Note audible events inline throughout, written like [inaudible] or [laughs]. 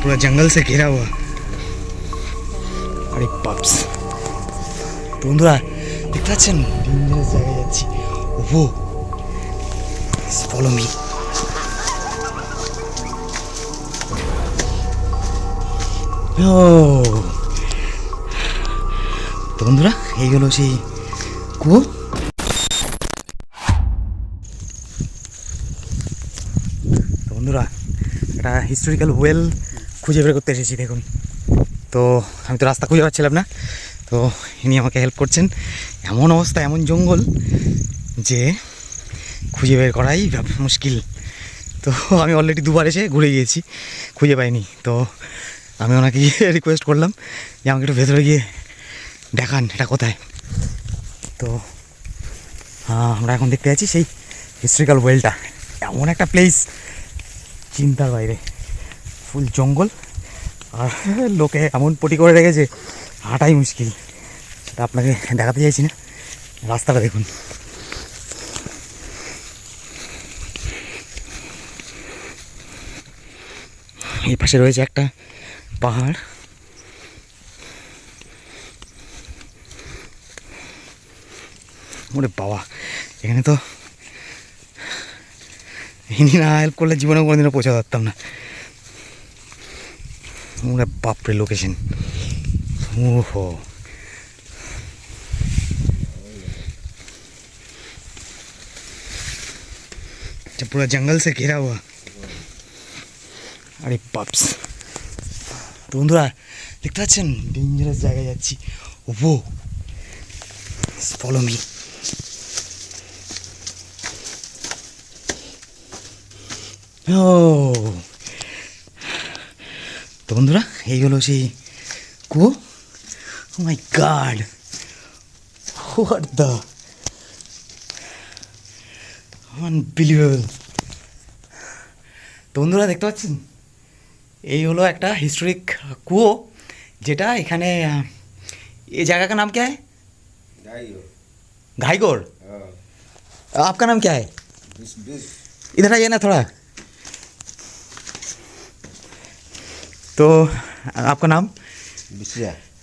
पूरा जंगल से घिरा हुआ আরে পাপস তো বন্ধুরা দেখতে পাচ্ছেন ডেঞ্জারাস জায়গায় যাচ্ছি ও ফলো মি ও তো বন্ধুরা এই হলো সেই কুয়ো তো বন্ধুরা একটা হিস্টোরিক্যাল ওয়েল খুঁজে বের করতে এসেছি, দেখুন। তো আমি তো রাস্তা খুঁজে পাচ্ছিলাম না। তো ইনি আমাকে হেল্প করছেন। এমন অবস্থা, এমন জঙ্গল যে খুঁজে বের করাই মুশকিল। তো আমি অলরেডি দুবার এসে ঘুরে গিয়েছি, খুঁজে পাইনি। তো আমি ওনাকে রিকোয়েস্ট [laughs] করলাম যে আমাকে একটু ভেতরে গিয়ে দেখান, এটা কোথায়। তো আমরা এখন দেখতে যাচ্ছি সেই হিস্ট্রিক্যাল ওয়েলটা এমন একটা প্লেস চিন্তার বাইরে। ফুল জঙ্গল। আর লোকে এমন পটি করে রেখেছে, হাঁটাই মুশকিল। সেটা আপনাকে দেখাতে চাইছি না। রাস্তাটা দেখুন। এই পাশে রয়েছে একটা পাহাড়। ওরে বাবা, এখানে তো ইনি না হেল্প করলে জীবনে কোনোদিনও পৌঁছাতে পারতাম না। ওরে বাপরে লোকেশন ওহো अच्छा पूरा जंगल से घिरा हुआ আরে পাপস তো বন্ধুরা দেখতে পাচ্ছেন ডেঞ্জারাস জায়গায় যাচ্ছি ও ফলো মি ও তো বন্ধুরা এই হলো সেই কুয়ো oh my god what the unbelievable তো বন্ধুরা দেখতে পাচ্ছেন এই হলো একটা हिस्टोरिक कुओं যেটা এখানে আহ, ये जगह का नाम क्या है घाईगोड़ आपका नाम क्या है इधर आइए ना थोड़ा तो आपका नाम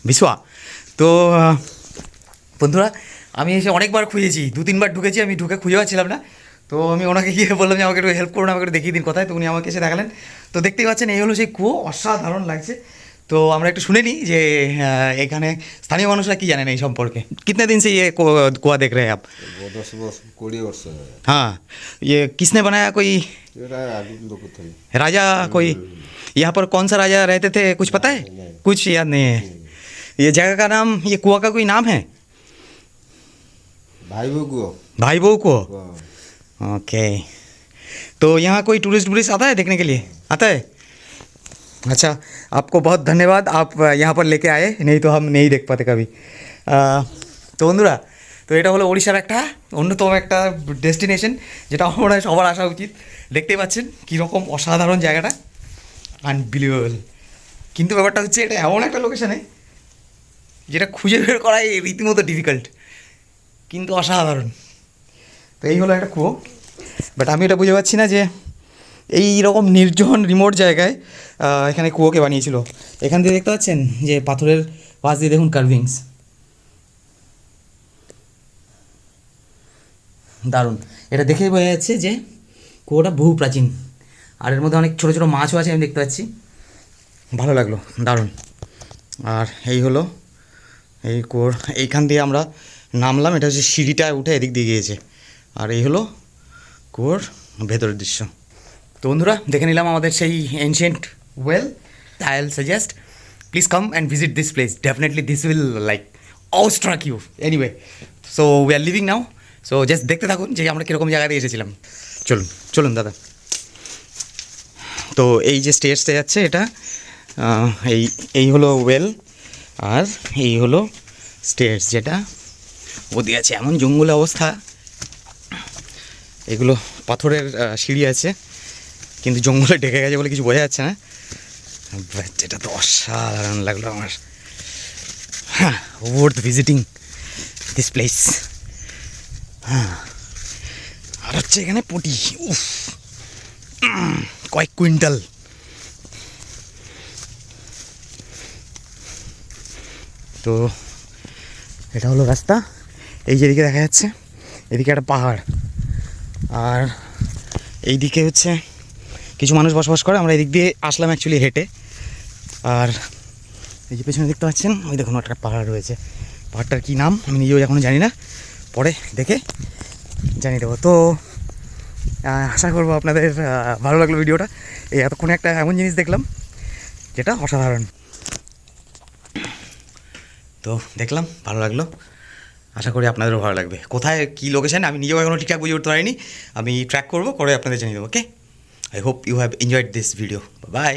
বিশোয়া তো আহ, বন্ধুরা আমি এসে অনেকবার খুঁজেছি দু তিনবার ঢুকেছি আমি ঢুকে খুঁজে পাচ্ছিলাম না তো আমি ওনাকে গিয়ে বললাম যে আমাকে একটু হেল্প করুন আমাকে একটু দেখিয়ে দিন কোথায় তো উনি আমাকে এসে দেখালেন তো দেখতেই পাচ্ছেন এই হলো সেই কুয়ো অসাধারণ লাগছে তো আমরা একটু শুনে নিই যে আহ, এখানে স্থানীয় মানুষরা কি জানেন এই সম্পর্কে कितने दिन से ये कु- कुआ देख रहे हैं आप वो दस वर्ष कोड़े वर्ष है हाँ ये किसने बनाया कोई এটা আগে লোক থাকে राजा कोई यहाँ पर कौन सा राजा रहते थे कुछ पता है नहीं। कुछ याद नहीं है ये जगह का नाम ये कुआ का कोई नाम है भाई बहू को भाई बहू को हाँ। ओके तो यहाँ कोई टूरिस्ट वूरिस्ट आता है देखने के लिए आता है अच्छा आपको बहुत धन्यवाद आप यहाँ पर लेके आए नहीं तो हम नहीं देख पाते कभी আহ, তো বন্ধুরা তো এটা হলো ওড়িশার একটা অন্যতম একটা ডেস্টিনেশন যেটা আমার মনে হয় সবার আসা উচিত দেখতেই পাচ্ছেন কীরকম অসাধারণ জায়গাটা আনবিলিভেবল কিন্তু ব্যাপারটা হচ্ছে এটা এমন একটা লোকেশানে যেটা খুঁজে বের করাই রীতিমতো ডিফিকাল্ট কিন্তু অসাধারণ। তো এই হলো একটা কুয়ো। বাট আমি এটা বুঝে পাচ্ছি না যে এই রকম নির্জন রিমোট জায়গায় এখানে কুয়োকে বানিয়েছিল। এখান দিয়ে দেখতে পাচ্ছেন যে পাথরের পাশ দিয়ে দেখুন কার্ভিংস দারুণ। এটা দেখেই বোঝা যাচ্ছে যে কুয়োটা বহু প্রাচীন। আর এর মধ্যে অনেক ছোটো ছোটো মাছও আছে, আমি দেখতে পাচ্ছি। ভালো লাগল। দারুণ। আর এই হলো, এই কুয়োর, এইখান দিয়ে আমরা নামলাম, এটা হচ্ছে সিঁড়িটায় উঠে এদিক দিয়ে গিয়েছে। আর এই হলো কুয়োর ভেতরের দৃশ্য। তো বন্ধুরা, দেখে নিলাম আমাদের সেই ancient well I will suggest please come and visit this place definitely this will like attract you anyway so we are leaving now so just দেখতে থাকুন যে আমরা কীরকম জায়গাতে এসেছিলাম। চলুন চলুন দাদা। তো এই যে স্টেজটা যাচ্ছে এটা এই এই হলো ওয়েল আর এই হলো স্টেজ যেটা ওদিকে আছে। এমন জঙ্গল অবস্থা। এগুলো পাথরের সিঁড়ি আছে, কিন্তু জঙ্গলে ঢেকে গেছে বলে কিছু বোঝা যাচ্ছে না। এটা তো অসাধারণ লাগল আমার। হ্যাঁ ওয়ার্থ ভিজিটিং দিস প্লেস হ্যাঁ আর হচ্ছে এখানে পটি, উফ। কয়েক কুইন্টাল। তো এটা হলো রাস্তা। এই যেদিকে দেখা যাচ্ছে, এদিকে একটা পাহাড়। আর এইদিকে হচ্ছে কিছু মানুষ বসবাস করে। আমরা এদিক দিয়ে আসলাম অ্যাকচুয়ালি হেঁটে। আর এই যে পেছনে দেখতে পাচ্ছেন, ওই দেখুন একটা পাহাড় রয়েছে। পাহাড়টার কী নাম আমি নিজেও এখনও জানি না। পরে দেখে জানিয়ে দেবো। তো আশা করব আপনাদের ভালো লাগল ভিডিওটা। এই এতক্ষণে একটা এমন জিনিস দেখলাম, যেটা অসাধারণ। তো দেখলাম, ভালো লাগল। আশা করি আপনাদেরও ভালো লাগবে। কোথায় কী লোকেশান আমি নিজেও এখনও ঠিকঠাক বুঝে উঠতে পারিনি। আমি ট্র্যাক করব, করে আপনাদের জানিয়ে দেবো okay I hope you have enjoyed this video bye